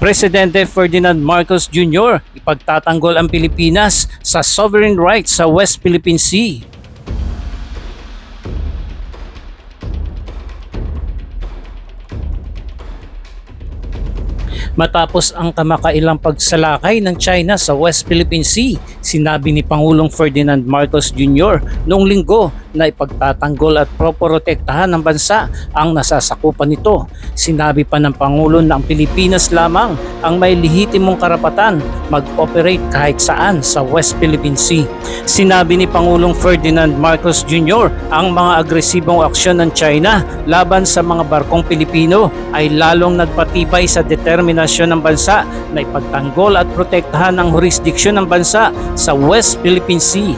Presidente Ferdinand Marcos Jr. ipagtatanggol ang Pilipinas sa sovereign rights sa West Philippine Sea. Matapos ang kamakailang pagsalakay ng China sa West Philippine Sea, sinabi ni Pangulong Ferdinand Marcos Jr. noong linggo na ipagtatanggol at proprotektahan ng bansa ang nasasakupan nito. Sinabi pa ng Pangulo na ang Pilipinas lamang ang may lehitimong karapatan mag-operate kahit saan sa West Philippine Sea. Sinabi ni Pangulong Ferdinand Marcos Jr. ang mga agresibong aksyon ng China laban sa mga barkong Pilipino ay lalong nagpatibay sa determinasyon ng bansa na ipagtanggol at protektahan ang jurisdiksyon ng bansa sa West Philippine Sea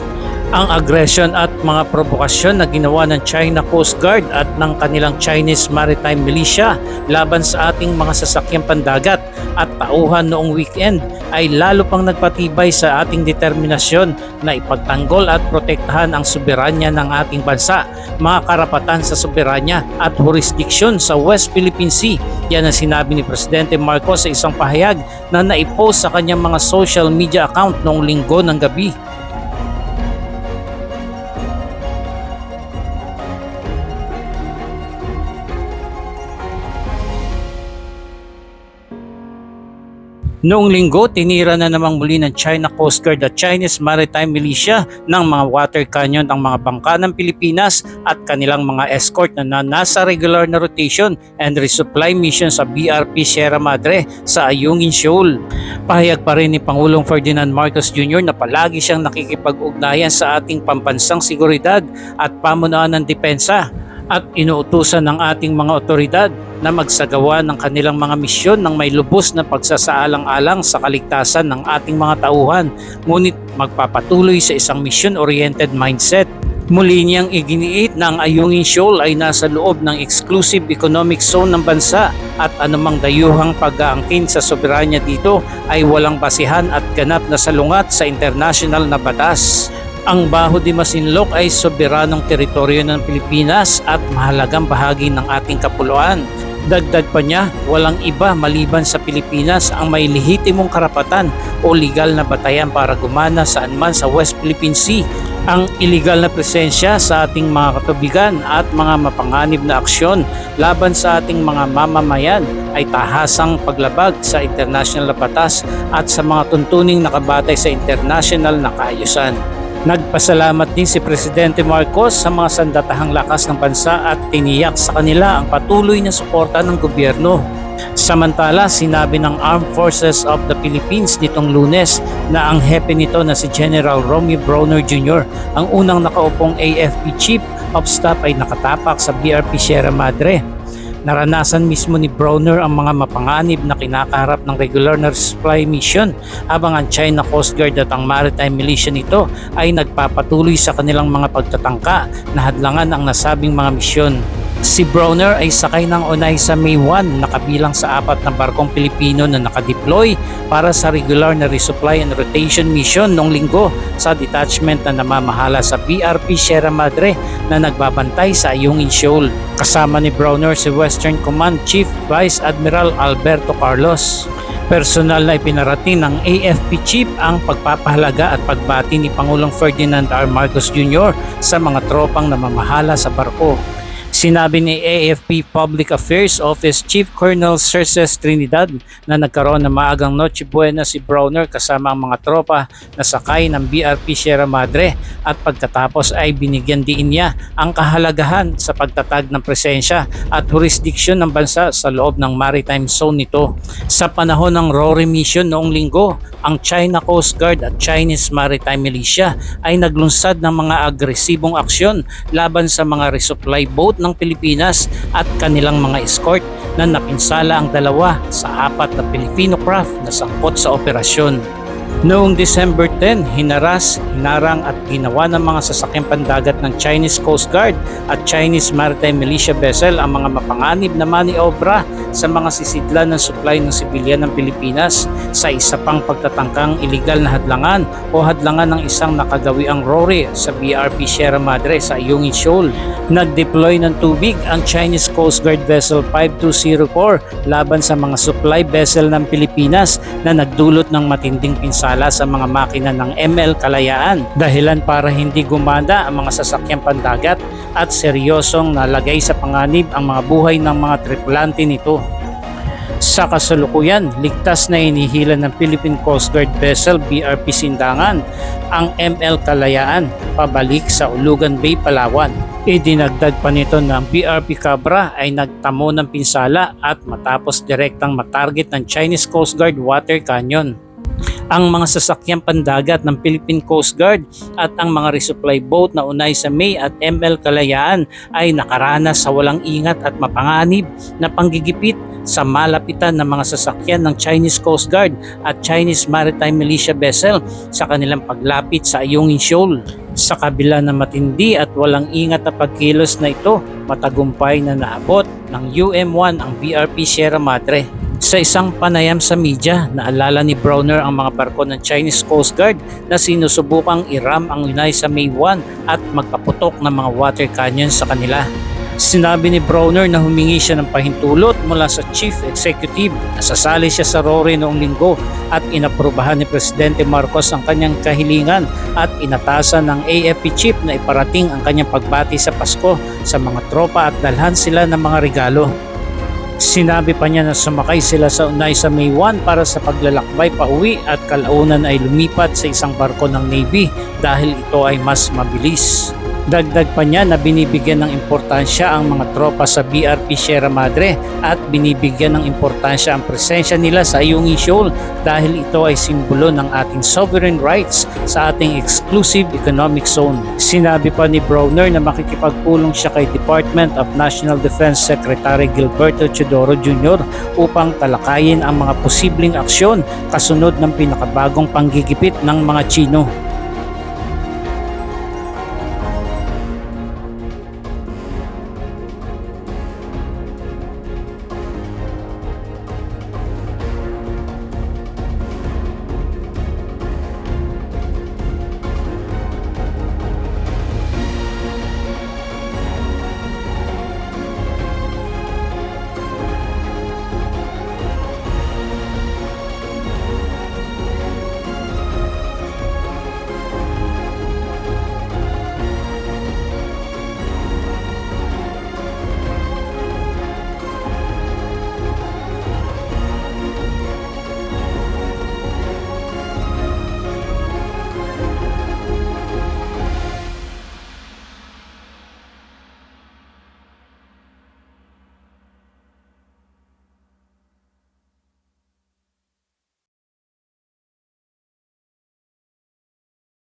ang aggression at mga provokasyon na ginawa ng China Coast Guard at ng kanilang Chinese Maritime Militia laban sa ating mga sasakyang pandagat at tauhan noong weekend ay lalo pang nagpatibay sa ating determinasyon na ipagtanggol at protektahan ang soberanya ng ating bansa, mga karapatan sa soberanya at jurisdiksyon sa West Philippine Sea. Yan ang sinabi ni Presidente Marcos sa isang pahayag na naipost sa kanyang mga social media account noong linggo ng gabi. Noong linggo, tinira na namang muli ng China Coast Guard at Chinese Maritime Militia ng mga water canyon ang mga bangka ng Pilipinas at kanilang mga escort na, na nasa regular na rotation and resupply mission sa BRP Sierra Madre sa Ayungin Shoal. Pahayag pa rin ni Pangulong Ferdinand Marcos Jr. na palagi siyang nakikipag-ugnayan sa ating pambansang seguridad at pamunuan ng depensa at inuutusan ng ating mga otoridad na magsagawa ng kanilang mga misyon ng may lubos na pagsasaalang-alang sa kaligtasan ng ating mga tauhan ngunit magpapatuloy sa isang mission-oriented mindset. Muli niyang iginiit na ang Ayungin Shoal ay nasa loob ng exclusive economic zone ng bansa at anumang dayuhang pag-aangkin sa soberanya dito ay walang basihan at ganap na salungat sa international na batas. Ang Baho de Masinloc ay soberanong teritoryo ng Pilipinas at mahalagang bahagi ng ating kapuluan. Dagdag pa niya, walang iba maliban sa Pilipinas ang may lehitimong karapatan o legal na batayan para gumana saan man sa West Philippine Sea. Ang illegal na presensya sa ating mga katubigan at mga mapanganib na aksyon laban sa ating mga mamamayan ay tahasang paglabag sa international na batas at sa mga tuntuning nakabatay sa international na kaayusan. Nagpasalamat din si Presidente Marcos sa mga sandatahang lakas ng bansa at tiniyak sa kanila ang patuloy na suporta ng gobyerno. Samantala, sinabi ng Armed Forces of the Philippines nitong lunes na ang hepe nito na si General Romy Browner Jr. ang unang nakaupong AFP Chief of Staff ay nakatapak sa BRP Sierra Madre. Naranasan mismo ni Browner ang mga mapanganib na kinakaharap ng regular na resupply mission habang ang China Coast Guard at ang maritime militia nito ay nagpapatuloy sa kanilang mga pagtatangka na hadlangan ang nasabing mga misyon. Si Browner ay sakay ng unay sa May 1 na kabilang sa apat na barkong Pilipino na nakadeploy para sa regular na resupply and rotation mission noong linggo sa detachment na namamahala sa BRP Sierra Madre na nagbabantay sa Ayungin Shoal. Kasama ni Browner si Western Command Chief Vice Admiral Alberto Carlos. Personal na ipinarating ng AFP Chief ang pagpapahalaga at pagbati ni Pangulong Ferdinand R. Marcos Jr. sa mga tropang namamahala sa barko. Sinabi ni AFP Public Affairs Office Chief Colonel Cerces Trinidad na nagkaroon ng maagang Noche Buena si Browner kasama ang mga tropa na sakay ng BRP Sierra Madre at pagkatapos ay binigyan diin niya ang kahalagahan sa pagtatag ng presensya at jurisdiksyon ng bansa sa loob ng maritime zone nito. Sa panahon ng RORE mission noong linggo, ang China Coast Guard at Chinese Maritime Militia ay naglunsad ng mga agresibong aksyon laban sa mga resupply boat ng Pilipinas at kanilang mga escort na napinsala ang dalawa sa apat na Filipino craft na sangkot sa operasyon. Noong December 10, hinaras, hinarang at ginawa ng mga sasakyang pandagat ng Chinese Coast Guard at Chinese Maritime Militia vessel ang mga mapanganib na maniobra sa mga sisidlan ng supply ng sibilyan ng Pilipinas sa isa pang pagtatangkang iligal na hadlangan o hadlangan ng isang nakagawiang Rory sa BRP Sierra Madre sa Ayungin Shoal. Nag-deploy ng tubig ang Chinese Coast Guard Vessel 5204 laban sa mga supply vessel ng Pilipinas na nagdulot ng matinding pinsala sa mga makina ng ML Kalayaan dahilan para hindi gumanda ang mga sasakyang pandagat at seryosong nalagay sa panganib ang mga buhay ng mga tripulante nito. Sa kasalukuyan, ligtas na inihila ng Philippine Coast Guard vessel BRP Sindangan ang ML Kalayaan pabalik sa Ulugan Bay, Palawan. Idinagdag pa nito ng BRP Cabra ay nagtamo ng pinsala at matapos direktang matarget ng Chinese Coast Guard Water Canyon ang mga sasakyang pandagat ng Philippine Coast Guard at ang mga resupply boat na unay sa May at ML Kalayaan ay nakaranas sa walang ingat at mapanganib na panggigipit sa malapitan ng mga sasakyan ng Chinese Coast Guard at Chinese Maritime Militia vessel sa kanilang paglapit sa Ayungin Shoal. Sa kabila ng matindi at walang ingat na pagkilos na ito, matagumpay na naabot ng UM-1 ang BRP Sierra Madre. Sa isang panayam sa media, naalala ni Browner ang mga barko ng Chinese Coast Guard na sinusubukang iram ang Unay sa May 1 at magpaputok ng mga water canyon sa kanila. Sinabi ni Browner na humingi siya ng pahintulot mula sa Chief Executive na sasali siya sa Rory noong linggo at inaprubahan ni Presidente Marcos ang kanyang kahilingan at inatasan ng AFP Chief na iparating ang kanyang pagbati sa Pasko sa mga tropa at dalhan sila ng mga regalo. Sinabi pa niya na sumakay sila sa unay sa May 1 para sa paglalakbay pa uwi at kalaunan ay lumipat sa isang barko ng Navy dahil ito ay mas mabilis. Dagdag pa niya na binibigyan ng importansya ang mga tropa sa BRP Sierra Madre at binibigyan ng importansya ang presensya nila sa Ayungin Shoal dahil ito ay simbolo ng ating sovereign rights sa ating exclusive economic zone. Sinabi pa ni Browner na makikipagpulong siya kay Department of National Defense Secretary Gilberto Chodoro Jr. upang talakayin ang mga posibleng aksyon kasunod ng pinakabagong panggigipit ng mga Chino.